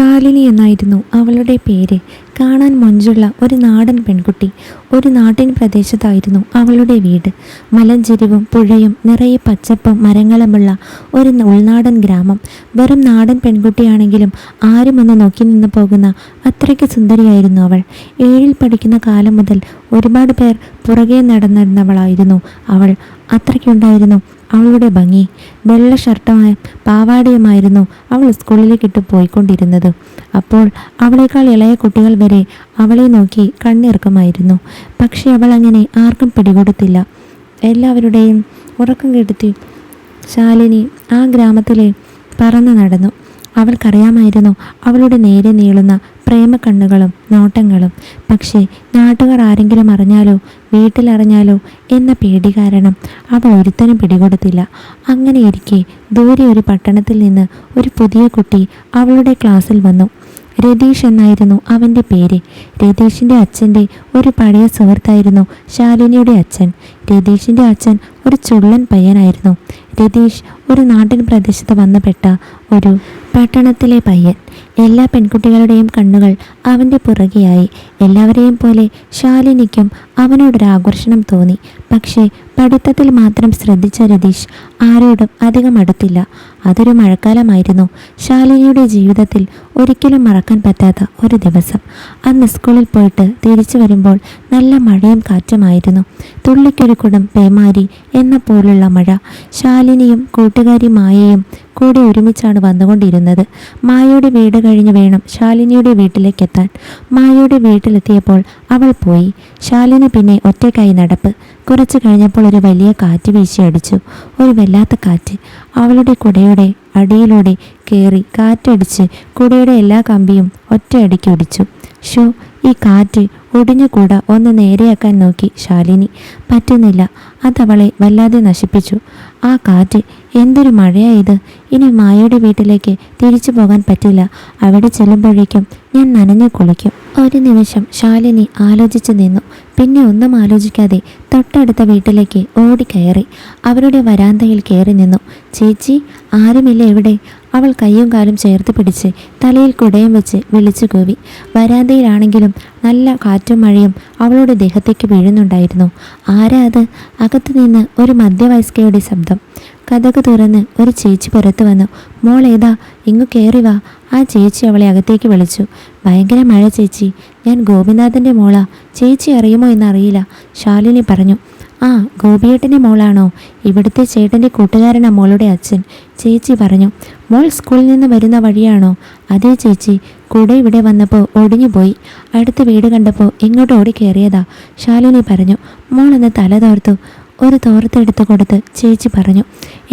ശാലിനി എന്നായിരുന്നു അവളുടെ പേര്. കാണാൻ മൊഞ്ചുള്ള ഒരു നാടൻ പെൺകുട്ടി ഒരു നാട്ടിൻ പ്രദേശത്തായിരുന്നു അവളുടെ വീട്. മലഞ്ചെരിവും പുഴയും നിറയെ പച്ചപ്പും മരങ്ങളുമുള്ള ഒരു ഉൾനാടൻ ഗ്രാമം. വെറും നാടൻ പെൺകുട്ടിയാണെങ്കിലും ആരും ഒന്ന് നോക്കി നിന്ന് പോകുന്ന അത്രയ്ക്ക് സുന്ദരിയായിരുന്നു അവൾ. ഏഴിൽ പഠിക്കുന്ന കാലം മുതൽ ഒരുപാട് പേർ പുറകെ നടന്നിരുന്നവളായിരുന്നു അവൾ. അത്രയ്ക്കുണ്ടായിരുന്നു അവളുടെ ഭംഗി വെള്ള ഷർട്ടുമായ പാവാടയുമായിരുന്നു അവൾ സ്കൂളിലേക്ക് ഇട്ട് പോയിക്കൊണ്ടിരുന്നത്. അപ്പോൾ അവളേക്കാൾ ഇളയ കുട്ടികൾ വരെ അവളെ നോക്കി കണ്ണിറക്കമായിരുന്നു. പക്ഷെ അവൾ അങ്ങനെ ആർക്കും പിടികൊടുത്തില്ല. എല്ലാവരുടെയും ഉറക്കം കെടുത്തി ശാലിനി ആ ഗ്രാമത്തിലെ പറന്നു നടന്നു. അവൾക്കറിയാമായിരുന്നു അവളുടെ നേരെ നീളുന്ന പ്രേമക്കണ്ണുകളും നോട്ടങ്ങളും. പക്ഷേ നാട്ടുകാർ ആരെങ്കിലും അറിഞ്ഞാലോ വീട്ടിലറിഞ്ഞാലോ എന്ന പേടി കാരണം അവ ഒരുത്തനും പിടികൊടുത്തില്ല. അങ്ങനെ ഇരിക്കെ ദൂരെ ഒരു പട്ടണത്തിൽ നിന്ന് ഒരു പുതിയ കുട്ടി അവളുടെ ക്ലാസ്സിൽ വന്നു. രതീഷ് എന്നായിരുന്നു അവന്റെ പേര്. രതീഷിന്റെ അച്ഛന്റെ ഒരു പഴയ സുഹൃത്തായിരുന്നു ശാലിനിയുടെ അച്ഛൻ. രതീഷിന്റെ അച്ഛൻ ഒരു ചുള്ളൻ പയ്യനായിരുന്നു. രതീഷ് ഒരു നാട്ടിൻ പ്രദേശത്ത് വന്നപ്പെട്ട ഒരു പട്ടണത്തിലെ പയ്യൻ. എല്ലാ പെൺകുട്ടികളുടെയും കണ്ണുകൾ അവന്റെ പുറകെയായി. എല്ലാവരെയും പോലെ ശാലിനിക്കും അവനോടൊരാകർഷണം തോന്നി. പക്ഷേ പഠിത്തത്തിൽ മാത്രം ശ്രദ്ധിച്ച രതീഷ് ആരോടും അധികം അടുത്തില്ല. അതൊരു മഴക്കാലമായിരുന്നു. ശാലിനിയുടെ ജീവിതത്തിൽ ഒരിക്കലും മറക്കാൻ പറ്റാത്ത ഒരു ദിവസം. അന്ന് സ്കൂളിൽ പോയിട്ട് തിരിച്ചു വരുമ്പോൾ നല്ല മഴയും കാറ്റുമായിരുന്നു. തുള്ളിക്കൊരു കുടം പേമാരി എന്ന പോലുള്ള മഴ ശാലിനിയും കൂട്ടുകാരി മായയും കൂടെ ഒരുമിച്ചാണ് വന്നുകൊണ്ടിരുന്നത്. മായയുടെ വീട് കഴിഞ്ഞ് വേണം ശാലിനിയുടെ വീട്ടിലേക്ക് എത്താൻ മായയുടെ വീട്ടിലെത്തിയപ്പോൾ അവൾ പോയി. ശാലിനി പിന്നെ ഒറ്റയ്ക്കായി നടപ്പ്. കുറച്ച് കഴിഞ്ഞപ്പോൾ ഒരു വലിയ കാറ്റ് വീശി അടിച്ചു. ഒരു വല്ലാത്ത കാറ്റ്. അവളുടെ കുടയുടെ അടിയിലൂടെ കയറി കാറ്റടിച്ച് കുടയുടെ എല്ലാ കമ്പിയും ഒറ്റയടിക്ക് ഒടിച്ചു ഷോ ഈ കാറ്റ് ഒടിഞ്ഞു കൂട ഒന്ന് നേരെയാക്കാൻ നോക്കി ശാലിനി. പറ്റുന്നില്ല. അതവളെ വല്ലാതെ നശിപ്പിച്ചു. ആ കാറ്റ് എന്തൊരു മഴയാ ഇത്? ഇനി മായയുടെ വീട്ടിലേക്ക് തിരിച്ചു പോകാൻ പറ്റില്ല. അവിടെ ചെല്ലുമ്പോഴേക്കും ഞാൻ നനഞ്ഞു കുളിക്കും. ഒരു നിമിഷം ശാലിനി ആലോചിച്ചു നിന്നു. പിന്നെ ഒന്നും ആലോചിക്കാതെ തൊട്ടടുത്ത വീട്ടിലേക്ക് ഓടിക്കയറി അവരുടെ വരാന്തയിൽ കയറി നിന്നു. ചേച്ചി ആരുമില്ല എവിടെ അവൾ കയ്യും കാലും ചേർത്ത് പിടിച്ച് തലയിൽ കുടയും വെച്ച് വിളിച്ചു കൂവി. വരാന്തയിലാണെങ്കിലും നല്ല കാറ്റും മഴയും അവളുടെ ദേഹത്തേക്ക് വീഴുന്നുണ്ടായിരുന്നു. ആരാ അത്? അകത്തു നിന്ന് ഒരു മധ്യവയസ്കയുടെ ശബ്ദം. കഥക് തുറന്ന് ഒരു ചേച്ചി പുറത്തു വന്നു. മോൾ ഏതാ? ഇങ്ങു കയറി വാ. ആ ചേച്ചി അവളെ അകത്തേക്ക് വിളിച്ചു. ഭയങ്കര മഴ ചേച്ചി. ഞാൻ ഗോപിനാഥന്റെ മോളാ. ചേച്ചി അറിയുമോ എന്നറിയില്ല. ശാലിനി പറഞ്ഞു. ആ ഗോപിയേട്ടന്റെ മോളാണോ? ഇവിടുത്തെ ചേട്ടന്റെ കൂട്ടുകാരനാ മോളുടെ അച്ഛൻ. ചേച്ചി പറഞ്ഞു. മോൾ സ്കൂളിൽ നിന്ന് വരുന്ന വഴിയാണോ? അതേ ചേച്ചി. കൂടെ ഇവിടെ വന്നപ്പോൾ ഒടിഞ്ഞുപോയി അടുത്ത വീട് കണ്ടപ്പോൾ ഇങ്ങോട്ട് ഓടി ശാലിനി പറഞ്ഞു. മോൾ തല തോർത്തു. ഒരു തോറത്തെടുത്ത് കൊടുത്ത് ചേച്ചി പറഞ്ഞു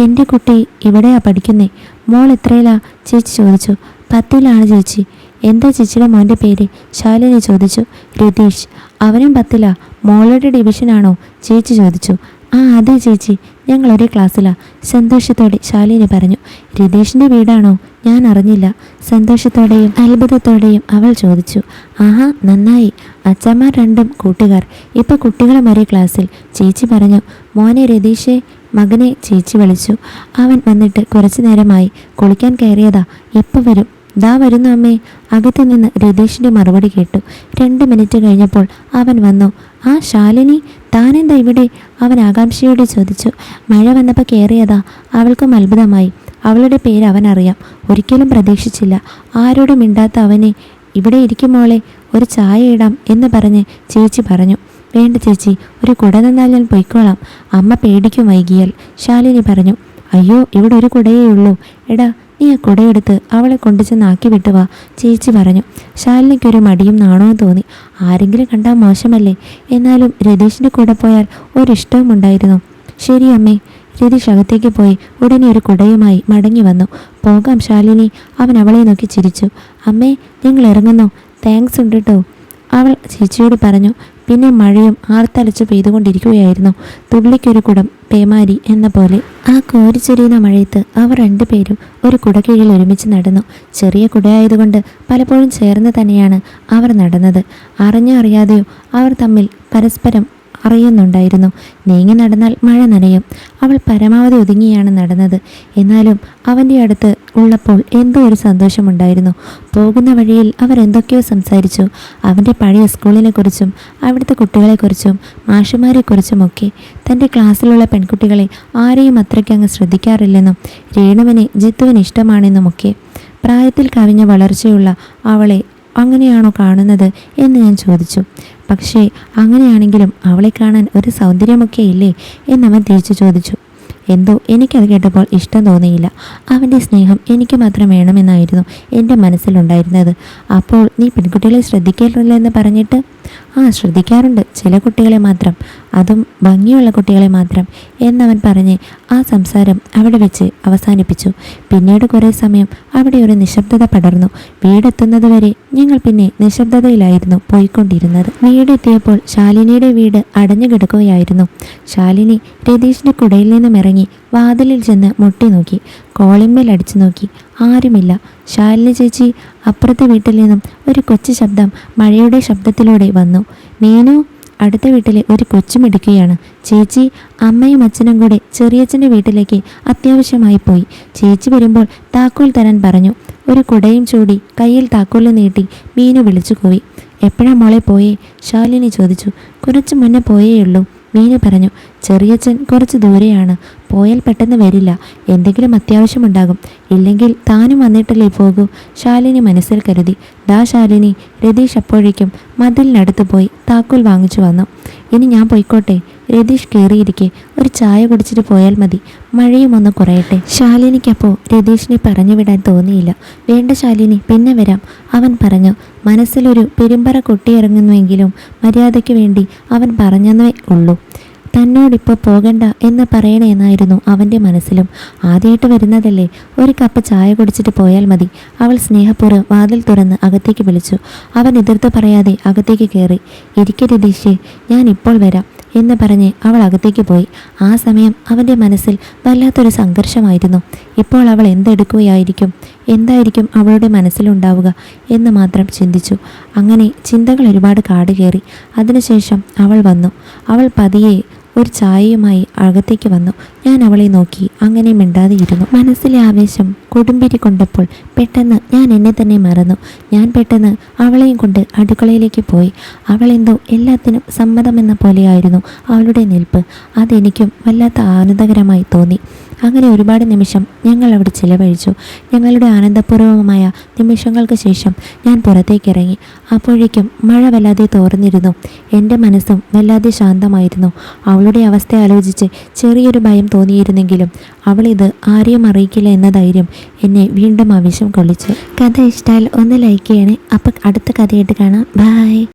എന്റെ കുട്ടി ഇവിടെയാ പഠിക്കുന്നേ. മോൾ എത്രയിലാ? ചേച്ചി ചോദിച്ചു പത്തിലാണ് ചേച്ചി. എന്താ ചേച്ചിയുടെ മോന്റെ പേര്? ശാലിനി ചോദിച്ചു രതീഷ്. അവനും പത്തിലാ. മോളുടെ ഡിവിഷനാണോ? ചേച്ചി ചോദിച്ചു ആ അതെ ചേച്ചി. ഞങ്ങൾ ഒരേ ക്ലാസ്സിലാ. സന്തോഷത്തോടെ ശാലിനി പറഞ്ഞു രതീഷിന്റെ വീടാണോ? ഞാൻ അറിഞ്ഞില്ല. സന്തോഷത്തോടെയും അത്ഭുതത്തോടെയും അവൾ ചോദിച്ചു ആഹാ നന്നായി. അച്ഛന്മാർ രണ്ടും കൂട്ടുകാർ. ഇപ്പൊ കുട്ടികളും ഒരേ ക്ലാസ്സിൽ. ചേച്ചി പറഞ്ഞു മോനെ രതീഷെ. മകനെ ചേച്ചി വിളിച്ചു. അവൻ വന്നിട്ട് കുറച്ചു നേരമായി കുളിക്കാൻ കയറിയതാ. ഇപ്പൊ വരും. ദാ വരുന്നു അമ്മേ. അകത്തു നിന്ന് രതീഷിന്റെ മറുപടി കേട്ടു. രണ്ട് മിനിറ്റ് കഴിഞ്ഞപ്പോൾ അവൻ വന്നു. ആ ശാലിനി താനെന്താ ഇവിടെ? അവൻ ആകാംക്ഷയോടെ ചോദിച്ചു. മഴ വന്നപ്പോൾ കയറിയതാ അവൾക്കും അത്ഭുതമായി. അവളുടെ പേര് അവൻ അറിയാം ഒരിക്കലും പ്രതീക്ഷിച്ചില്ല. ആരോടും മിണ്ടാത്ത അവനെ ഇവിടെ ഇരിക്കും മോളെ ഒരു ചായ ഇടാം എന്ന് പറഞ്ഞ് ചേച്ചി പറഞ്ഞു. വേണ്ട ചേച്ചി ഒരു കുട തന്നാൽ ഞാൻ പൊയ്ക്കോളാം. അമ്മ പേടിക്കും വൈകിയാൽ ശാലിനി പറഞ്ഞു. അയ്യോ ഇവിടെ ഒരു കുടയേ ഉള്ളൂ. എടാ നീ ആ കുടയെടുത്ത് അവളെ കൊണ്ടു ചെന്നാക്കി വിട്ടുവാ ചേച്ചി പറഞ്ഞു. ശാലിനിക്കൊരു മടിയും നാണവും തോന്നി. ആരെങ്കിലും കണ്ടാൽ മോശമല്ലേ? എന്നാലും രതീഷിന്റെ കൂടെ പോയാൽ ഒരിഷ്ടവും ഉണ്ടായിരുന്നു. ശരി അമ്മേ. രതീഷ് അകത്തേക്ക് പോയി ഉടനെ ഒരു കുടയുമായി മടങ്ങി വന്നു. പോകാം ശാലിനി. അവൻ അവളെ നോക്കി ചിരിച്ചു. അമ്മേ ഞങ്ങൾ ഇറങ്ങുന്നു. താങ്ക്സ് ഉണ്ട് കേട്ടോ അവൾ ചേച്ചിയോട് പറഞ്ഞു പിന്നെ മഴയും ആർത്തലച്ചു പെയ്തുകൊണ്ടിരിക്കുകയായിരുന്നു. തുള്ളിക്കൊരു കുടം പേമാരി എന്ന പോലെ ആ കോരിച്ചൊരിയുന്ന മഴയത്ത് അവർ രണ്ടുപേരും ഒരു കുടക്കീഴിൽ ഒരുമിച്ച് നടന്നു. ചെറിയ കുടയായതുകൊണ്ട് പലപ്പോഴും ചേർന്ന് തന്നെയാണ് അവർ നടന്നത്. അറിഞ്ഞോ അറിയാതെയോ അവർ തമ്മിൽ പരസ്പരം അറിയുന്നുണ്ടായിരുന്നു. നീങ്ങി നടന്നാൽ മഴ നനയും. അവൾ പരമാവധി ഒതുങ്ങിയാണ് നടന്നത്. എന്നാലും അവന്റെ അടുത്ത് ഉള്ളപ്പോൾ എന്തോ ഒരു സന്തോഷമുണ്ടായിരുന്നു. പോകുന്ന വഴിയിൽ അവർ എന്തൊക്കെയോ സംസാരിച്ചു. അവന്റെ പഴയ സ്കൂളിനെക്കുറിച്ചും അവിടുത്തെ കുട്ടികളെക്കുറിച്ചും മാഷുമാരെക്കുറിച്ചുമൊക്കെ. തന്റെ ക്ലാസ്സിലുള്ള പെൺകുട്ടികളെ ആരെയും അത്രയ്ക്ക് അങ്ങ് ശ്രദ്ധിക്കാറില്ലെന്നും രേണുവിനെ ജിത്തുവിന് ഇഷ്ടമാണെന്നുമൊക്കെ. പ്രായത്തിൽ കവിഞ്ഞ വളർച്ചയുള്ള അവളെ അങ്ങനെയാണോ കാണുന്നത് എന്ന് ഞാൻ ചോദിച്ചു. പക്ഷേ അങ്ങനെയാണെങ്കിലും അവളെ കാണാൻ ഒരു സൗന്ദര്യമൊക്കെ ഇല്ലേ? എന്നവൻ തിരിച്ചു ചോദിച്ചു. എന്തോ എനിക്കത് കേട്ടപ്പോൾ ഇഷ്ടം തോന്നിയില്ല. അവന്റെ സ്നേഹം എനിക്ക് മാത്രം വേണമെന്നായിരുന്നു എന്റെ മനസ്സിലുണ്ടായിരുന്നത്. അപ്പോൾ നീ പെൺകുട്ടികളെ ശ്രദ്ധിക്കേണ്ടല്ലോ എന്ന് പറഞ്ഞിട്ട് ആ ശ്രദ്ധിക്കാറുണ്ട്. ചില കുട്ടികളെ മാത്രം. അതും ഭംഗിയുള്ള കുട്ടികളെ മാത്രം. എന്നവൻ പറഞ്ഞ് ആ സംസാരം അവിടെ വെച്ച് അവസാനിപ്പിച്ചു. പിന്നീട് കുറേ സമയം അവിടെ ഒരു നിശബ്ദത പടർന്നു. വീടെത്തുന്നതുവരെ ഞങ്ങൾ പിന്നെ നിശബ്ദതയിലായിരുന്നു പോയിക്കൊണ്ടിരുന്നത്. വീടെത്തിയപ്പോൾ ശാലിനിയുടെ വീട് അടഞ്ഞു കിടക്കുകയായിരുന്നു. ശാലിനി രതീഷിന്റെ കുടയിൽ നിന്നും ഇറങ്ങി വാതിലിൽ ചെന്ന് മുട്ടി നോക്കി കോളിമേൽ അടിച്ചു നോക്കി. ആരുമില്ല. ശാലിനി ചേച്ചി അപ്പുറത്തെ വീട്ടിൽ നിന്നും ഒരു കൊച്ചു ശബ്ദം മഴയുടെ ശബ്ദത്തിലൂടെ വന്നു. മീനു അടുത്ത വീട്ടിലെ ഒരു കൊച്ചുമിടിക്കുകയാണ് ചേച്ചി അമ്മയും അച്ഛനും കൂടെ ചെറിയച്ഛന്റെ വീട്ടിലേക്ക് അത്യാവശ്യമായി പോയി. ചേച്ചി വരുമ്പോൾ താക്കോൽ തരാൻ പറഞ്ഞു. ഒരു കുടയും ചൂടി കയ്യിൽ താക്കോൽ നീട്ടി മീനു വിളിച്ചു പോയി എപ്പോഴാ മോളെ പോയേ? ശാലിനി ചോദിച്ചു. കുറച്ച് മുന്നേ പോയേയുള്ളൂ. മീനു പറഞ്ഞു ചെറിയച്ഛൻ കുറച്ച് ദൂരെയാണ്. പോയാൽ പെട്ടെന്ന് വരില്ല. എന്തെങ്കിലും അത്യാവശ്യമുണ്ടാകും. ഇല്ലെങ്കിൽ താനും വന്നിട്ടല്ലേ പോകൂ. ശാലിനി മനസ്സിൽ കരുതി. ദാ ശാലിനി രതീഷ് അപ്പോഴേക്കും മതിലിനടുത്ത് പോയി താക്കോൽ വാങ്ങിച്ചു വന്നു. ഇനി ഞാൻ പോയിക്കോട്ടെ. രതീഷ് കയറിയിരിക്കെ ഒരു ചായ കുടിച്ചിട്ട് പോയാൽ മതി. മഴയും ഒന്ന് കുറയട്ടെ. ശാലിനിക്കപ്പോൾ രതീഷിനെ പറഞ്ഞു വിടാൻ തോന്നിയില്ല. വേണ്ട ശാലിനി പിന്നെ വരാം. അവൻ പറഞ്ഞു മനസ്സിലൊരു പെരുമ്പറ കൊട്ടിയിറങ്ങുന്നുവെങ്കിലും മര്യാദയ്ക്ക് വേണ്ടി അവൻ പറഞ്ഞെന്നേ ഉള്ളൂ. തന്നോടിപ്പോൾ പോകണ്ട എന്ന് പറയണേന്നായിരുന്നു അവന്റെ മനസ്സിലും. ആദ്യമായിട്ട് വരുന്നതല്ലേ. ഒരു കപ്പ് ചായ കുടിച്ചിട്ട് പോയാൽ മതി. അവൾ സ്നേഹപൂർവം വാതിൽ തുറന്ന് അകത്തേക്ക് വിളിച്ചു. അവൻ എതിർത്ത് പറയാതെ അകത്തേക്ക് കയറി ഇരിക്കെ രതീഷേ ഞാൻ ഇപ്പോൾ വരാം. എന്ന് പറഞ്ഞ് അവൾ അകത്തേക്ക് പോയി. ആ സമയം അവന്റെ മനസ്സിൽ വല്ലാത്തൊരു സംഘർഷമായിരുന്നു. ഇപ്പോൾ അവൾ എന്തെടുക്കുകയായിരിക്കും? എന്തായിരിക്കും അവളുടെ മനസ്സിലുണ്ടാവുക എന്ന് മാത്രം ചിന്തിച്ചു. അങ്ങനെ ചിന്തകൾ ഒരുപാട് കാട് കയറി അതിനുശേഷം അവൾ വന്നു. അവൾ പതിയെ ഒരു ചായയുമായി അകത്തേക്ക് വന്നു. ഞാൻ അവളെ നോക്കി. അങ്ങനെ മിണ്ടാതെ ഇരുന്നു മനസ്സിലെ ആവേശം കൊടുമ്പിരി കൊണ്ടപ്പോൾ പെട്ടെന്ന് ഞാൻ എന്നെ തന്നെ മറന്നു. ഞാൻ പെട്ടെന്ന് അവളെയും കൊണ്ട് അടുക്കളയിലേക്ക് പോയി. അവളെന്തോ എല്ലാത്തിനും സമ്മതമെന്ന പോലെയായിരുന്നു അവളുടെ നിൽപ്പ്. അതെനിക്കും വല്ലാത്ത ആനന്ദകരമായി തോന്നി. അങ്ങനെ ഒരുപാട് നിമിഷം ഞങ്ങൾ അവിടെ ചിലവഴിച്ചു. ഞങ്ങളുടെ ആനന്ദപൂർവമായ നിമിഷങ്ങൾക്ക് ശേഷം ഞാൻ പുറത്തേക്ക് ഇറങ്ങി അപ്പോഴേക്കും മഴ വല്ലാതെ തോർന്നിരുന്നു. എന്റെ മനസ്സും വല്ലാതെ ശാന്തമായിരുന്നു. അവളുടെ അവസ്ഥ ആലോചിച്ച് ചെറിയൊരു ഭയം തോന്നിയിരുന്നെങ്കിലും അവളിത് ആരെയും അറിയിക്കില്ല എന്ന ധൈര്യം എന്നെ വീണ്ടും ആവശ്യം കൊള്ളിച്ചു. കഥ ഇഷ്ടമായാൽ ഒന്ന് ലൈക്ക് ചെയ്യണേ. അപ്പം അടുത്ത കഥയായിട്ട് കാണാം. ബായ്